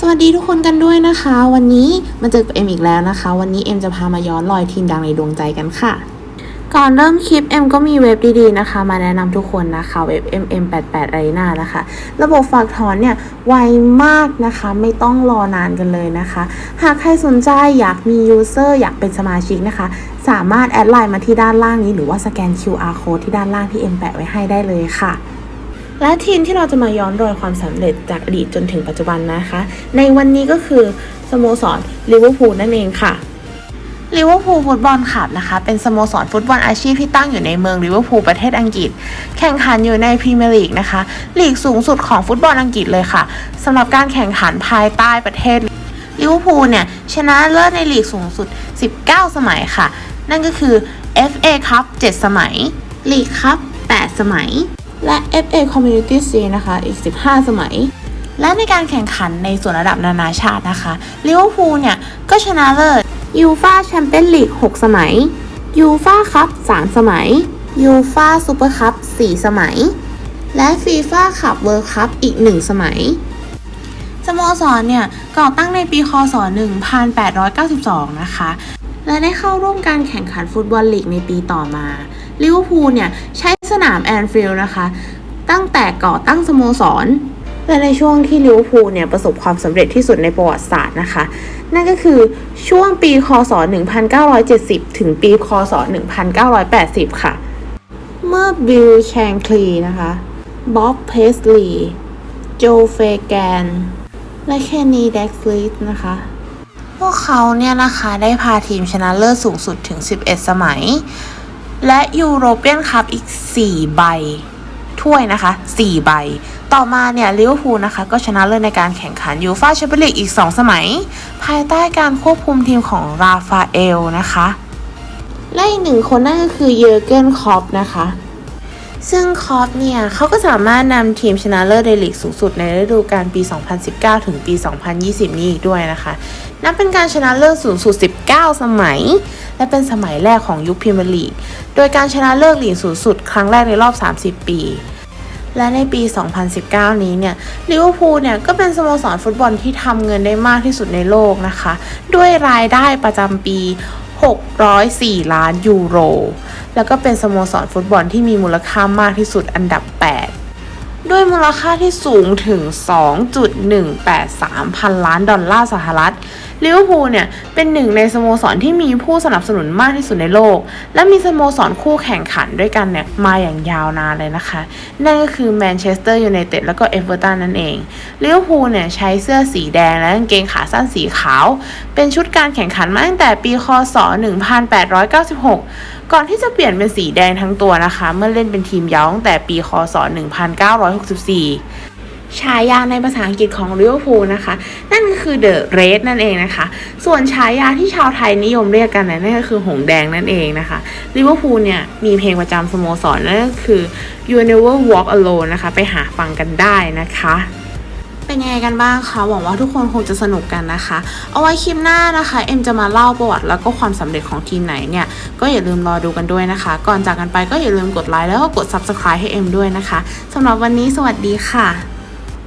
สวัสดีทุกคนกันด้วยนะคะ วันนี้มาเจอกับเอ็มอีกแล้วนะคะ วันนี้เอ็มจะพามาย้อนรอยทีมดังในดวงใจกันค่ะ ก่อนเริ่มคลิปเอ็มก็มีเว็บดีๆนะคะ มาแนะนำทุกคนนะคะเว็บ MM88 Arena นะคะ ระบบฝากถอนเนี่ยไวมากนะคะ ไม่ต้องรอนานกันเลยนะคะ หากใครสนใจอยากมียูเซอร์อยากเป็นสมาชิกนะคะ สามารถแอดไลน์มาที่ด้านล่างนี้หรือว่าสแกน QR code ที่ด้านล่างที่เอ็มแปะไว้ให้ได้เลยค่ะ และทีมที่เราจะมาย้อนรอยความสำเร็จจากอดีตจนถึงปัจจุบันนะคะ ในวันนี้ก็คือสโมสรลิเวอร์พูลนั่นเองค่ะลิเวอร์พูลฟุตบอลคลับนะคะ เป็นสโมสรฟุตบอลอาชีพที่ตั้งอยู่ในเมืองลิเวอร์พูลประเทศอังกฤษ แข่งขันอยู่ในพรีเมียร์ลีกนะคะลีกสูงสุดของฟุตบอลอังกฤษเลยค่ะสำหรับการแข่งขันภายใต้ประเทศลิเวอร์พูลเนี่ยชนะเลิศในลีกสูงสุด 19 สมัยค่ะ นั่นก็คือ FA คัพ7สมัยลีกคัพ8สมัย และ FA Community Shield นะคะ อีก 15 สมัย และในการแข่งขันในส่วนระดับนานาชาตินะคะลิเวอร์พูลเนี่ย ก็ชนะเลิศยูฟาแชมเปี้ยนลีก 6 สมัยยูฟาคัพ 3 สมัยยูฟาซูเปอร์คัพ 4 สมัย และฟีฟ่าคัพเวิลด์คัพอีก 1 สมัยสโมสรเนี่ยก่อตั้งในปีคศ 1892 นะคะ และได้เข้าร่วมการแข่งขันฟุตบอลลีกในปีต่อมาลิเวอร์พูลเนี่ยใช้ สนามแอนฟิลด์นะคะ ตั้งแต่ก่อตั้งสโมสร และในช่วงที่ลิเวอร์พูลเนี่ยประสบความสำเร็จที่สุดในประวัติศาสตร์นะคะ นั่นก็คือช่วงปีคศ 1970 ถึงปีคศ 1980 ค่ะ เมื่อบิลแชงคลีนะคะบ๊อบเพสลีย์โจเฟแกน และเคนนีแด็กฟลีตนะคะพวกเขาเนี่ยนะคะได้พาทีมชนะเลิศสูงสุดถึง 11 สมัย และยูโรเปียนคัพอีก 4 ใบ ถ้วยนะคะ 4 ใบ ต่อมาเนี่ยลิเวอร์พูลนะคะ ก็ชนะเลิศในการแข่งขันยูฟาแชมเปี้ยนลีกอีก 2 สมัย ภายใต้การควบคุมทีมของราฟาเอลนะคะ และอีกหนึ่งคนนั่นก็คือเยอร์เกนคอปนะคะ ซึ่งคอปเนี่ยเขาก็สามารถนำทีมชนะเลิศในลีกสูงสุดในฤดูกาลปี 2019 ถึงปี 2020 นี้อีกด้วยนะคะ นับเป็นการชนะเลิศสูงสุด 19 สมัย และเป็นสมัยแรกของยุคพรีเมียร์ลีก โดยการชนะเลิศลีกสูงสุดครั้งแรกในรอบ 30 ปี และในปี 2019 นี้เนี่ยลิเวอร์พูลเนี่ยก็เป็นสโมสรฟุตบอลที่ทำเงินได้มากที่สุดในโลกนะคะ ด้วยรายได้ประจำปี 604 ล้านยูโร แล้วก็เป็นสโมสรฟุตบอลที่มีมูลค่ามากที่สุดอันดับ 8 ด้วยมูลค่าที่สูงถึง 2.183 พันล้านดอลลาร์สหรัฐลิเวอร์พูลเนี่ยเป็นหนึ่งในสโมสรที่มีผู้สนับสนุนมากที่สุดในโลก และมีสโมสรคู่แข่งขันด้วยกันเนี่ยมาอย่างยาวนานเลยนะคะ นั่นก็คือแมนเชสเตอร์ยูไนเต็ดแล้วก็เอเวอร์ตันนั่นเองลิเวอร์พูลเนี่ยใช้เสื้อสีแดงและกางเกงขาสั้นสีขาว เป็นชุดการแข่งขันมาตั้งแต่ปีคศ 1896 ก่อนที่จะเปลี่ยนเป็นสีแดงทั้งตัวนะคะ เมื่อเล่นเป็นทีมยาวตั้งแต่ปีคศ 1964 ฉายาในภาษาอังกฤษของลิเวอร์พูลนะคะ นั่นก็คือ The Red นั่นเองนะคะ ส่วนฉายาที่ชาวไทยนิยมเรียกกันนะนั่นก็คือหงแดงนั่นเองนะคะลิเวอร์พูลเนี่ยมีเพลงประจำสโมสรนั่นก็คือ You Never Walk Alone นะคะ ไปหาฟังกันได้นะคะ เป็นยังไงกันบ้างคะหวังว่าทุกคนคงจะสนุกกันนะคะ เอาไว้คลิปหน้านะคะเอ็มจะมาเล่าประวัติแล้วก็ความสำเร็จของทีมไหนเนี่ยก็อย่าลืมรอดูกันด้วยนะคะ ก่อนจากกันไปก็อย่าลืมกดไลค์แล้วก็กด Subscribe ให้เอ็มด้วยนะคะสำหรับวันนี้สวัสดีค่ะ